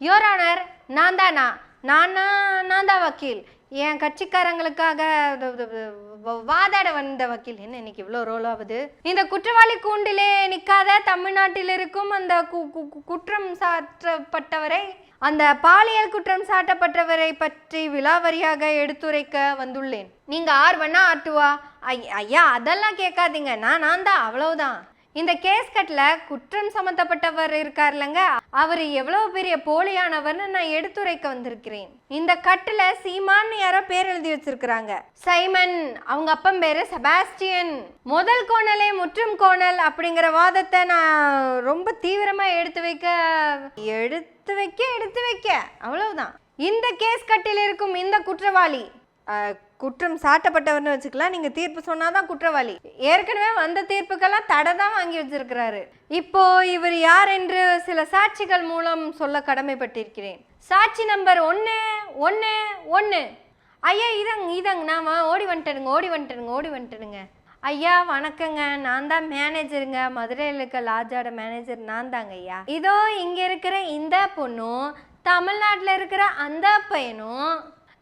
Your honour நான் தானா நானா நான் தான் வக்கீல். என் கட்சிக்காரங்களுக்காக வாதாட வந்த வக்கீல். என்ன இன்னைக்கு இவ்வளோ ரோல் ஆகுது? இந்த குற்றவாளி கூண்டிலே நிற்காத தமிழ்நாட்டில் இருக்கும் அந்த கு- கு- குற்றம் சாற்றப்பட்டவரை அந்த பாலியல் குற்றம் சாட்டப்பட்டவரை பற்றி விலாவரியாக எடுத்துரைக்க வந்துள்ளேன். நீங்க ஆர் வேணா ஆட்டுவா ஐயா அதெல்லாம் கேட்காதீங்க. நான் நான் தான் அவ்வளவுதான். இந்த கேஸ் கட்ல குற்றம் சம்பந்தப்பட்டவர் இல்லைங்க அவர் எவ்வளவு பெரிய போலியானவர்னு நான் எடுத்துரைக்க வந்திருக்கிறேன். இந்த கட்டுல சீமான்னு யாரோ பேர் எழுதி வச்சிருக்கிறாங்க. சைமன் அவங்க அப்பன் பேரு செபாஸ்டியன். முதல் கோணலே முற்றும் கோணல் அப்படிங்கிற வாதத்தை நான் ரொம்ப தீவிரமா எடுத்து வைக்க எடுத்து வைக்க எடுத்து வைக்க. அவ்வளவுதான். இந்த கேஸ் கட்டில் இருக்கும் இந்த குற்றவாளி குற்றம் சாட்டப்பட்டவர்னு வச்சுக்கலாம். நீங்கள் தீர்ப்பு சொன்னால் தான் குற்றவாளி. ஏற்கனவே வந்த தீர்ப்புக்கெல்லாம் தடை தான் வாங்கி வச்சிருக்கிறாரு. இப்போ இவர் யார் என்று சில சாட்சிகள் மூலம் சொல்ல கடமைப்பட்டிருக்கிறேன். சாட்சி நம்பர் ஒன்று ஒன்று ஒன்று ஐயா இதங்க இதங்க நான் ஓடி வந்துட்டேனுங்க ஓடி வந்துட்டேனுங்க ஓடி வந்துட்டேனுங்க. ஐயா வணக்கங்க. நான் தான் மேனேஜருங்க. மதுரையில் இருக்க லாஜோட மேனேஜர் நான் தாங்க ஐயா. இதோ இங்கே இருக்கிற இந்த பொண்ணும் தமிழ்நாட்டில் இருக்கிற அந்த பையனும்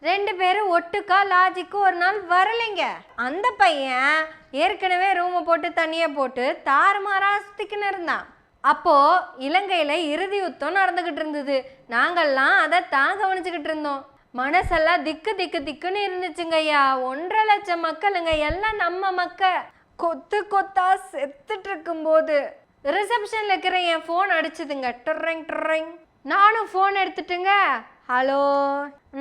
ரெண்டு பேரும் ஒட்டுக்கா லாஜிக்கு ஒரு நாள் வரலைங்க. அந்த பையன் ஏற்கனவே ரூமை போட்டு தண்ணியை போட்டு தாறுமாறாக சுத்திக்கின்னு இருந்தான். அப்போது இலங்கையில் இறுதி யுத்தம் நடந்துக்கிட்டு இருந்தது. நாங்கள்லாம் அதை தான் கவனிச்சுக்கிட்டு இருந்தோம். மனசெல்லாம் திக்கு திக்கு திக்குன்னு இருந்துச்சுங்க ஐயா. ஒன்றரை லட்சம் மக்களுங்க எல்லாம் நம்ம மக்கள் கொத்து கொத்தா செத்துட்டு இருக்கும்போது ரிசப்ஷனில் இருக்கிற என் ஃபோன் அடிச்சுதுங்க. டொர்ரிங் டொர்ரிங் நானும் ஃபோன் எடுத்துட்டுங்க. ஹலோ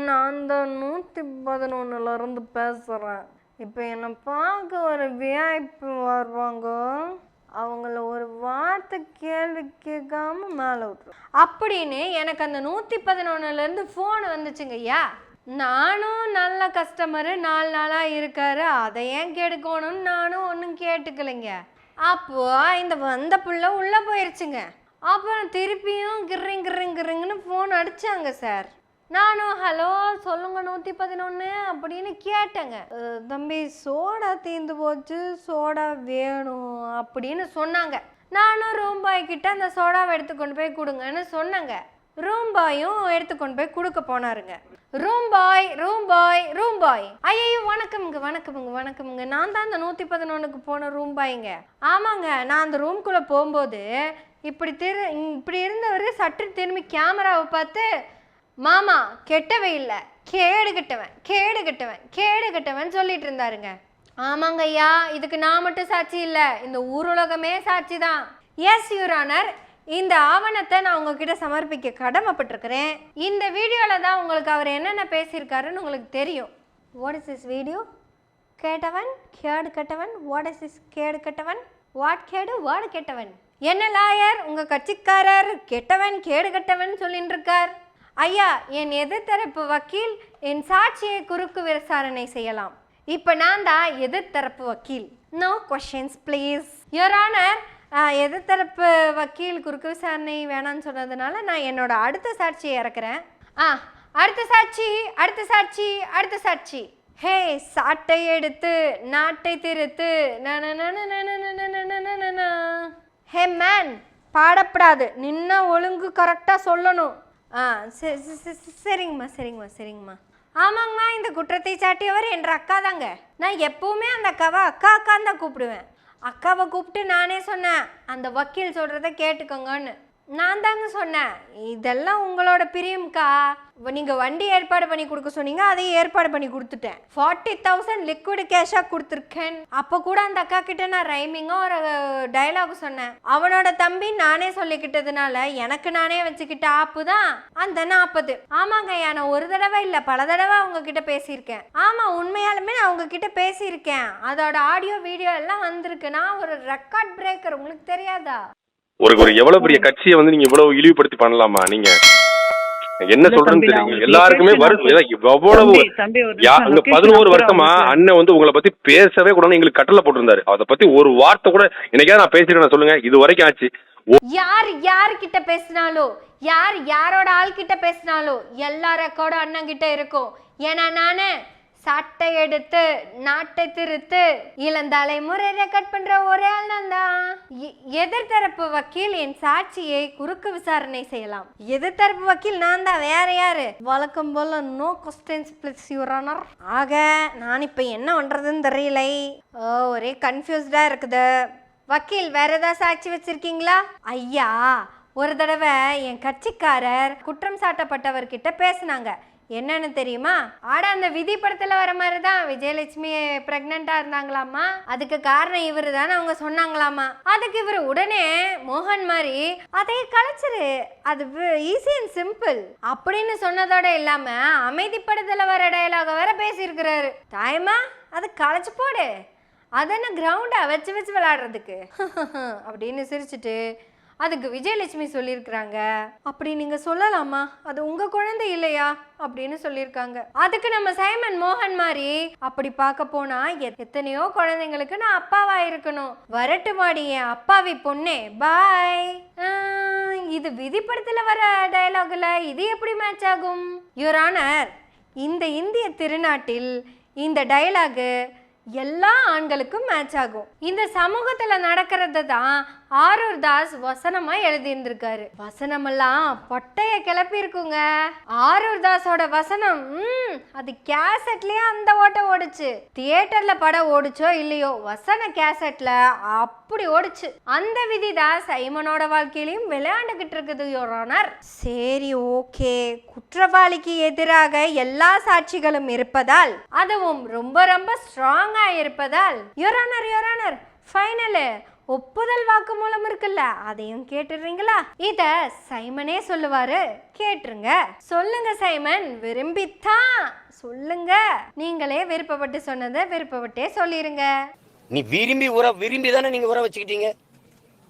நான் அந்த நூற்றி பதினொன்னுலேருந்து பேசுகிறேன் இப்போ என்னை பார்க்க ஒரு விஐபி வருவாங்க அவங்கள ஒரு வார்த்தை கேள்வி கேட்காம மேலே விட்டுரும் அப்படின்னு எனக்கு அந்த நூற்றி பதினொன்னுலேருந்து ஃபோன் வந்துச்சுங்க ஐயா. நானும் நல்ல கஸ்டமரு நாலு நாளாக இருக்காரு அதை ஏன் கெடுக்கணும்னு நானும் ஒன்றும் கேட்டுக்கலைங்க. அப்போ இந்த வந்த புள்ள உள்ளே போயிருச்சுங்க. அப்புறம் திருப்பியும் கிரிங் கிரிங் கிரிங்னு ஃபோன் அடித்தாங்க சார் நானும் ஹலோ சொல்லுங்க நூற்றி பதினொன்று அப்படின்னு கேட்டேங்க. தம்பி சோடா தீந்து போச்சு சோடா வேணும் அப்படின்னு சொன்னாங்க. நானும் ரூம்பாய் கிட்ட அந்த சோடாவை எடுத்து கொண்டு போய் கொடுங்கன்னு சொன்னேங்க. ரூம்பாயும் எடுத்து கொண்டு போய் கொடுக்க போனாருங்க. Room boy room boy room boy ஐயோ வணக்கம்ங்க வணக்கம்ங்க வணக்கம்ங்க. நான் தான் அந்த நூற்றி பதினொன்றுக்கு போன ரூம் பாய்ங்க ஆமாங்க நான் அந்த ரூம்குள்ளே போகும்போது இப்படி திரு இப்படி இருந்தவர் சற்று திரும்பி கேமராவை பார்த்து மாமா கெட்டவே இல்லை. கேடு கெட்டவன் கேடு கெட்டவன் கேடு கெட்டவன் சொல்லிட்டு இருந்தாருங்க. ஆமாங்க ஐயா இதுக்கு நான் மட்டும் சாட்சி இல்லை. இந்த ஊருலகமே சாட்சி தான். எஸ் யூரானர் இந்த ஆவணத்தை நான் உங்ககிட்ட சமர்ப்பிக்க கடமைப்பட்டிருக்கிறேன். இந்த வீடியோவில் தான் உங்களுக்கு அவர் என்னென்ன பேசியிருக்காருன்னு உங்களுக்கு தெரியும். வாட் இஸ் இஸ் வீடியோ கேட்டவன் கேடு கெட்டவன். வாட் இஸ் இஸ் கேடு கெட்டவன். வாட் கேடு? வாடு கெட்டவன்? என்ன லாயர் உங்கள் கட்சிக்காரர் கெட்டவன் கேடு கெட்டவன் சொல்லிட்டு இருக்கார் ஐயா என் எதிர்த்தரப்பு வக்கீல் என் சாட்சியை குறுக்கு விசாரணை செய்யலாம் இப்போ நான் தான் எதிர்த்தரப்பு வக்கீல் no questions please your honour எதிர்த்தரப்பு வக்கீல் குறுக்கு விசாரணை வேணாம்னு சொன்னதுனால நான் என்னோட அடுத்த சாட்சியை இறக்குறேன் ஆ அடுத்த சாட்சி அடுத்த சாட்சி அடுத்த சாட்சி ஹே சாட்டை எடுத்து நாட்டை திருத்து நான் ஹே மேன் பாடப்படாது. நின்ன ஒழுங்கு கரெக்டாக சொல்லணும். ஆ சரி சரிங்கம்மா சரிங்கம்மா சரிங்கம்மா. ஆமாங்கம்மா இந்த குற்றத்தை சாட்டியவர் என்ற அக்கா தாங்க. நான் எப்பவுமே அந்த அக்காவை அக்கா அக்கான்னு தான் கூப்பிடுவேன். அக்காவை கூப்பிட்டு நானே சொன்னேன் அந்த வக்கீல் சொல்கிறத கேட்டுக்கோங்கன்னு. நான் தாங்க சொன்னேன். இதெல்லாம் உங்களோட பிரியம்க்கா. நீங்கள் வண்டி ஏற்பாடு பண்ணி கொடுக்க சொன்னீங்க அதையும் ஏற்பாடு பண்ணி கொடுத்துட்டேன். ஃபார்ட்டி தௌசண்ட் லிக்விட் கேஷாக கொடுத்துருக்கேன். அப்போ கூட அந்த அக்கா கிட்ட நான் ரைமிங்காக ஒரு டைலாக் சொன்னேன். அவனோட தம்பி நானே சொல்லிக்கிட்டதுனால எனக்கு நானே வச்சுக்கிட்ட ஆப்பு தான் அந்த நாற்பது ஆமாங்க நான் ஒரு தடவை இல்லை பல தடவை அவங்க கிட்ட பேசியிருக்கேன். ஆமாம் உண்மையாலுமே நான் அவங்க கிட்ட பேசியிருக்கேன். அதோட ஆடியோ வீடியோ எல்லாம் வந்திருக்கு. நான் ஒரு ரெக்கார்ட் பிரேக்கர் உங்களுக்கு தெரியாதா? ஒரு ஒரு எவ்வளவு பெரிய கட்சியை வந்து நீங்க இவ்வளவு இழிவுபடுத்தி பண்ணலாமா? நீங்க என்ன சொல்றேன்னு தெரியுங்க எல்லாருக்குமே எவ்வளவு அங்க location பதினோரு வருஷமா அண்ணன் வந்து உங்களை பத்தி பேசவே கூடாது எங்களுக்கு கட்டளை போட்டிருந்தாரு. அதை பத்தி ஒரு வார்த்தை கூட என்னைக்காவது நான் பேசிருக்கேன் சொல்லுங்க. இது வரைக்கும் ஆச்சு. யார் யார்கிட்ட பேசினாலும் யார் யாரோட ஆள் கிட்ட பேசினாலும் எல்லா ரெக்கார்டும் அண்ணன் கிட்ட இருக்கும். ஏன்னா நானு சட்டை எடுத்து நாட்டை திருத்து இளந்தலைமுறை ரெக்கார்ட் பண்ற ஒரே ஆள் நான் தான் எதிர்த்தரப்பு வக்கீல் என் சாட்சியை குறுக்கு விசாரணை செய்யலாம். எதிர்த்தரப்பு வக்கீல் நான் தான் வேற யாரு? வழக்கம் போல நோ கொஸ்டின்ஸ் பிளஸ் யூரானர் ஆக நான் இப்ப என்ன பண்றதுன்னு தெரியலை. ஓ, ஒரே கன்ஃபியூஸ்டா இருக்குது. வக்கீல் வேற ஏதாவது சாட்சி வச்சிருக்கீங்களா? ஐயா ஒரு தடவை என் கட்சிக்காரர் குற்றம் சாட்டப்பட்டவர்கிட்ட பேசினாங்க. என்னன்னு தெரியுமா? ஆட அந்த விதி படத்துல வர மாதிரி தான் விஜயலட்சுமி பிரெக்னண்டா இருந்தாங்களாமா அதுக்கு காரணம் இவரு தானே அவங்க சொன்னாங்களாமா அதுக்கு இவர் உடனே மோகன் மாதிரி அதை கலைச்சிரு. அது ஈஸி அண்ட் சிம்பிள் அப்படின்னு சொன்னதோட இல்லாம அமைதி படத்துல வர டயலாக வேற பேசியிருக்கிறாரு. தாயமா அதை களைச்சு போடு. அதென்ன கிரவுண்டா வச்சு வச்சு விளாடுறதுக்கு அப்படின்னு சிரிச்சுட்டு அதுக்கு விஜயலட்சுமி சொல்லியிருக்கிறாங்க. அப்படி நீங்க சொல்லலாமா? அது உங்க குழந்தை இல்லையா? அப்படின்னு சொல்லியிருக்காங்க. அதுக்கு நம்ம சைமன் மோகன் மாதிரி அப்படி பார்க்க போனா எத்தனையோ குழந்தைங்களுக்கு நான் அப்பாவா இருக்கணும். வரட்டு மாடி என் அப்பாவி பொண்ணே பாய் இது விதிப்படத்துல வர டயலாகில் இது எப்படி மேட்ச் ஆகும்? யுவர் ஆனர் இந்த இந்திய திருநாட்டில் இந்த டயலாகு எல்லா ஆண்களுக்கும் மேட்ச் ஆகும். இந்த சமூகத்துல நடக்கிறது தான் ஆரூர் தாஸ் வசனமா எழுதியிருந்திருக்காரு. வசனமெல்லாம் பொட்டைய கிளப்பி இருக்குங்க ஆரூர் தாஸோட வசனம் ம் அது கேசட்லயே அந்த ஓட்ட ஓடுச்சு. தியேட்டர்ல படம் ஓடுச்சோ இல்லையோ வசன கேசட்ல அப்படி ஓடுச்சு. அந்த விதி தான் சைமனோட வாழ்க்கையிலையும் விளையாண்டுகிட்டு இருக்குது யோரானர் சரி ஓகே. குற்றவாளிக்கு எதிராக எல்லா சாட்சிகளும் இருப்பதால் அதுவும் ரொம்ப ரொம்ப ஸ்ட்ராங்கா இருப்பதால் யோரானர் யோரானர் ஃபைனலு ஒப்புதல் வாக்குமூலம் இருக்குல்ல அதையும் கேட்டுடுறீங்களா? இத சைமனே சொல்லுவாரு. கேட்டுருங்க. சொல்லுங்க சைமன் விரும்பித்தான். சொல்லுங்க. நீங்களே விருப்பப்பட்டு சொன்னதை விருப்பப்பட்டே சொல்லிருங்க. நீ விரும்பி உற விரும்பி தானே நீங்க உற வச்சுக்கிட்டீங்க?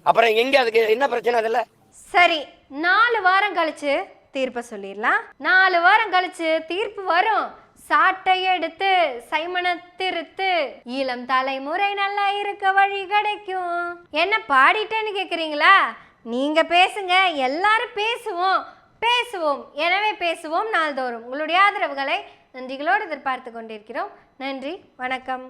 அப்புறம் எங்க அதுக்கு என்ன பிரச்சனை அதில்? சரி நாலு வாரம் கழிச்சு தீர்ப்பை சொல்லிடலாம். நாலு வாரம் கழிச்சு தீர்ப்பு வரும். சாட்டை எடுத்து சைமனத்திருத்து இளம் தலைமுறை நல்லா இருக்க வழி கிடைக்கும். என்ன பாடிட்டேன்னு கேக்குறீங்களா? நீங்க பேசுங்க எல்லாரும் பேசுவோம். பேசுவோம் எனவே பேசுவோம் நாள்தோறும். உங்களுடைய ஆதரவுகளை நன்றிகளோடு எதிர்பார்த்து கொண்டிருக்கிறோம். நன்றி வணக்கம்.